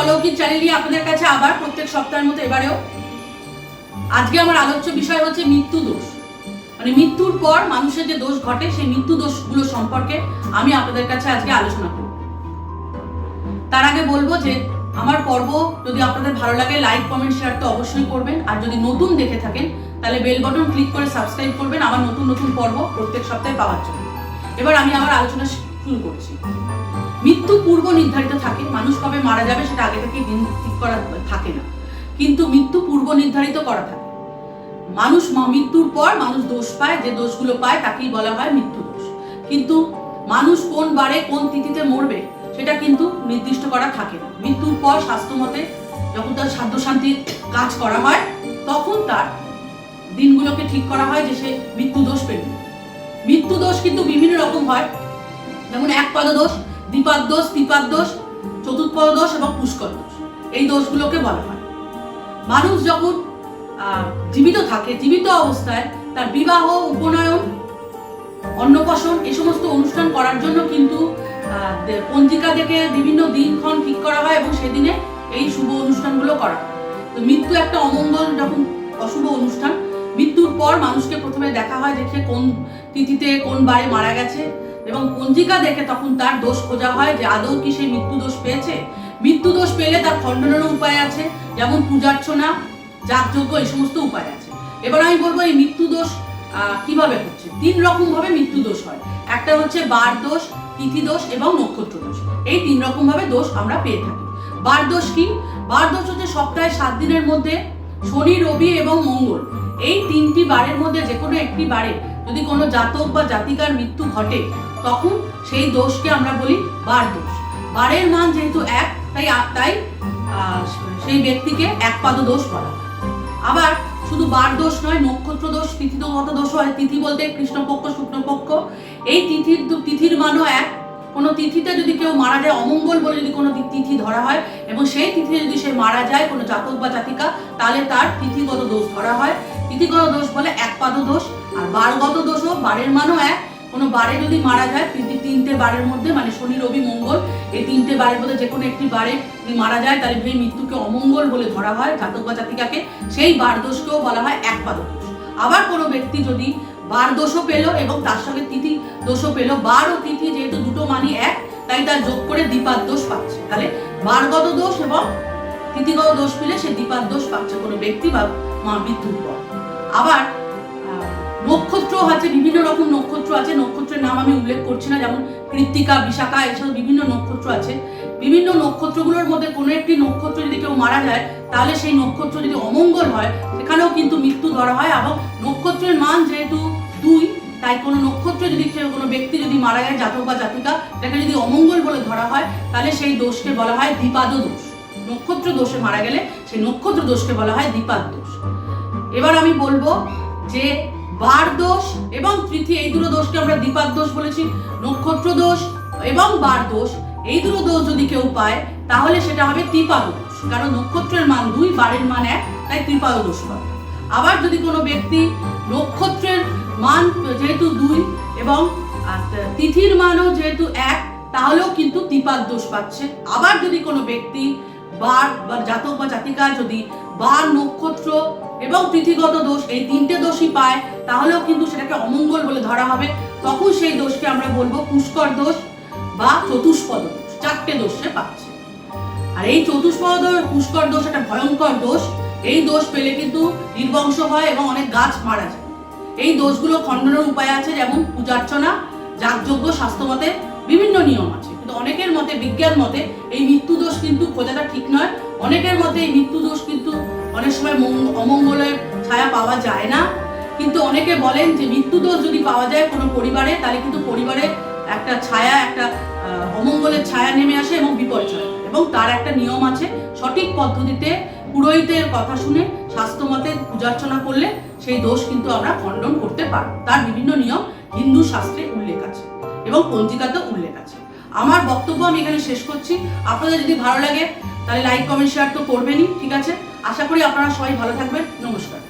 আলোকিত চ্যানেল নিয়ে আপনাদের কাছে আবার প্রত্যেক সপ্তাহের মতো এবারেও। আজকে আমার আলোচ্য বিষয় হচ্ছে মৃত্যু দোষ। মানে মৃত্যুর পর মানুষের যে দোষ ঘটে, সেই মৃত্যু দোষগুলো সম্পর্কে আমি আপনাদের কাছে আজকে আলোচনা করব। তার আগে বলব যে, আমার পর্ব যদি আপনাদের ভালো লাগে লাইক কমেন্ট শেয়ার তো অবশ্যই করবেন। আর যদি নতুন দেখে থাকেন, তাহলে বেল বটন ক্লিক করে সাবস্ক্রাইব করবেন। আমার নতুন নতুন পর্ব প্রত্যেক সপ্তাহে পাওয়ার জন্য। এবার আমি আমার আলোচনা শুরু করছি। মৃত্যু পূর্ব নির্ধারিত থাকে, মানুষ কবে মারা যাবে সেটা আগে থেকে দিন ঠিক করা থাকে না। কিন্তু মৃত্যু পূর্ব নির্ধারিত করা থাকে। মানুষ মৃত্যুর পর মানুষ দোষ পায়, যে দোষগুলো পায় তাকেই বলা হয় মৃত্যু দোষ। কিন্তু মানুষ কোন বারে কোন তিথিতে মরবে সেটা কিন্তু নির্দিষ্ট করা থাকে না। মৃত্যুর পর স্বাস্থ্যমতে যখন তার সাধ্য শান্তির কাজ করা হয়, তখন তার দিনগুলোকে ঠিক করা হয় যে সে মৃত্যু দোষ পেবে মৃত্যু দোষ কিন্তু বিভিন্ন রকম হয়। যেমন এক দোষ দ্বিপাদ দোষ ত্রিপাদ দোষ চতুর্পদ দোষ এবং পুষ্কর দোষ। এই দোষগুলোকে বলা হয়। মানুষ যখন জীবিত থাকে, জীবিত অবস্থায় তার বিবাহ, উপনয়ন, অন্নপ্রাশন এই সমস্ত অনুষ্ঠান করার জন্য কিন্তু পঞ্জিকা থেকে বিভিন্ন দিনক্ষণ ঠিক করা হয় এবং সেদিনে এই শুভ অনুষ্ঠানগুলো করা হয়। তো মৃত্যু একটা অমঙ্গল যখন অশুভ অনুষ্ঠান, মৃত্যুর পর মানুষকে প্রথমে দেখা হয় যে কোন তিথিতে কোন বারে মারা গেছে এবং পঞ্জিকা দেখে তখন তার দোষ খোঁজা হয় যে আদৌ কি সে মৃত্যু দোষ পেয়েছে। মৃত্যু দোষ পেলে তার খণ্ডনেরও উপায় আছে, যেমন পূজার্চনা যাগযজ্ঞ এই সমস্ত উপায় আছে। এবার আমি বলব এই মৃত্যু দোষ কীভাবে হচ্ছে? তিন রকম ভাবে মৃত্যু দোষ হয়। একটা হচ্ছে বার দোষ, তিথি দোষ এবং নক্ষত্র দোষ। এই তিন রকম ভাবে দোষ আমরা পেয়ে থাকি। বার দোষ কি? বার দোষ হচ্ছে সপ্তাহে সাত দিনের মধ্যে শনি, রবি এবং মঙ্গল। এই তিনটি বারের মধ্যে যে কোনো একটি বারে যদি কোনো জাতক বা জাতিকার মৃত্যু ঘটে তখন সেই দোষকে আমরা বলি বার দোষ। বারের মান যেহেতু এক, তাই তাই সেই ব্যক্তিকে এক পাদ দোষ বলা আবার শুধু বার দোষ নয়, নক্ষত্র দোষ তিথিগত দোষ হয়। তিথি বলতে কৃষ্ণপক্ষ, শুক্লপক্ষ। এই তিথির তিথির মানও এক। কোনো তিথিতে যদি কেউ মারা যায়, অমঙ্গল বলে যদি কোনো তিথি ধরা হয় এবং সেই তিথিতে যদি সে মারা যায়, কোনো জাতক বা জাতিকা, তাহলে তার তিথিগত দোষ ধরা হয়। তিথিগত দোষ বলে এক পাদ দোষ। আর বারগত দোষও বারের মানও এক। কোনো বারে যদি মারা যায় তিন- তিনটে বারের মধ্যে মানে শনি, রবি, মঙ্গল, এই তিনটে বারের মধ্যে যে কোনো একটি বারে যদি মারা যায়, তাহলে সেই মৃত্যুকে অমঙ্গল বলে ধরা হয় জাতক বা জাতিকাকে। সেই বার দোষকেও বলা হয় এক পাদ দোষ আবার কোনো ব্যক্তি যদি বার দোষও পেল এবং তার সঙ্গে তিথি দোষও পেল বার ও তিথি যেহেতু দুটো মানই এক, তাই তার যোগ করে দ্বিপাদ দোষ পাচ্ছে। তাহলে বারগত দোষ এবং তিথিগত দোষ পেলে সে দ্বিপাদ দোষ পাচ্ছে, কোনো ব্যক্তি বা মা মৃত্যুর পর আবার নক্ষত্র আছে, বিভিন্ন রকম নক্ষত্র আছে। নক্ষত্রের নাম আমি উল্লেখ করছি না, যেমন কৃত্তিকা, বিশাখা, এসব বিভিন্ন নক্ষত্র আছে। বিভিন্ন নক্ষত্রগুলোর মধ্যে কোনো একটি নক্ষত্র যদি কেউ মারা যায়, তাহলে সেই নক্ষত্র যদি অমঙ্গল হয়, সেখানেও কিন্তু মৃত্যু ধরা হয়। এবং নক্ষত্রের মান যেহেতু দুই, তাই কোনো নক্ষত্র যদি কেউ, কোনো ব্যক্তি যদি মারা যায়, জাতক বা জাতিকা তাকে যদি অমঙ্গল বলে ধরা হয়, তাহলে সেই দোষকে বলা হয় দ্বিপাদ দোষ। নক্ষত্র দোষে মারা গেলে সেই নক্ষত্র দোষকে বলা হয় দ্বিপাদ দোষ। এবার আমি বলব যে বার দোষ এবং তৃথি এই দুটো দোষকে আমরা দ্বিপাদ দোষ বলেছি, নক্ষত্র দোষ এবং বার দোষ। এই দুটো দোষ যদি কেউ পায়, তাহলে সেটা হবে ত্রিপাদ দোষ। কারণ নক্ষত্রের মান দুই বারের মান এক, তাই ত্রিপাদ দোষ পাবে আবার যদি কোনো ব্যক্তি নক্ষত্রের মান যেহেতু দুই এবং তিথির মানও যেহেতু এক, তাহলেও কিন্তু ত্রিপাদ দোষ পাচ্ছে। আবার যদি কোনো ব্যক্তি বার বা জাতক বা জাতিকা যদি বার নক্ষত্র এবং তিথিগত দোষ এই তিনটে দোষই পায়, তাহলেও কিন্তু সেটাকে অমঙ্গল বলে ধরা হবে। তখন সেই দোষকে আমরা বলব পুষ্কর দোষ বা চতুষ্পদ দোষ। চারটে দোষ সে পাচ্ছে। আর এই চতুষ্পদ পুষ্কর দোষ একটা ভয়ঙ্কর দোষ। এই দোষ পেলে কিন্তু নির্বংশ হয় এবং অনেক গাছ মারা যায়। এই দোষগুলো খণ্ডনের উপায় আছে, যেমন পূজার্চনা, যাগযজ্ঞ, স্বাস্থ্যমতে বিভিন্ন নিয়ম আছে। কিন্তু অনেকের মতে, বিজ্ঞান মতে, এই মৃত্যু দোষ কিন্তু খোঁজাটা ঠিক নয়। অনেকের মতে এই মৃত্যু দোষ কিন্তু অনেক সময় অমঙ্গলের ছায়া পাওয়া যায় না। কিন্তু অনেকে বলেন যে মৃত্যু দোষ যদি পাওয়া যায় কোনো পরিবারে, তাহলে কিন্তু পরিবারে একটা ছায়া, একটা অমঙ্গলের ছায়া নেমে আসে এবং বিপর্যয়। এবং তার একটা নিয়ম আছে, সঠিক পদ্ধতিতে পুরোহিতের কথা শুনে, স্বাস্থ্যমতে পূজার্চনা করলে সেই দোষ কিন্তু আমরা খণ্ডন করতে পারব। তার বিভিন্ন নিয়ম হিন্দু শাস্ত্রে উল্লেখ আছে এবং পঞ্জিকাতেও উল্লেখ আছে। আমার বক্তব্য আমি এখানে শেষ করছি। আপনাদের যদি ভালো লাগে, তাহলে লাইক কমেন্ট শেয়ার তো করবেনই, ঠিক আছে? আশা করি আপনারা সবাই ভালো থাকবেন। নমস্কার।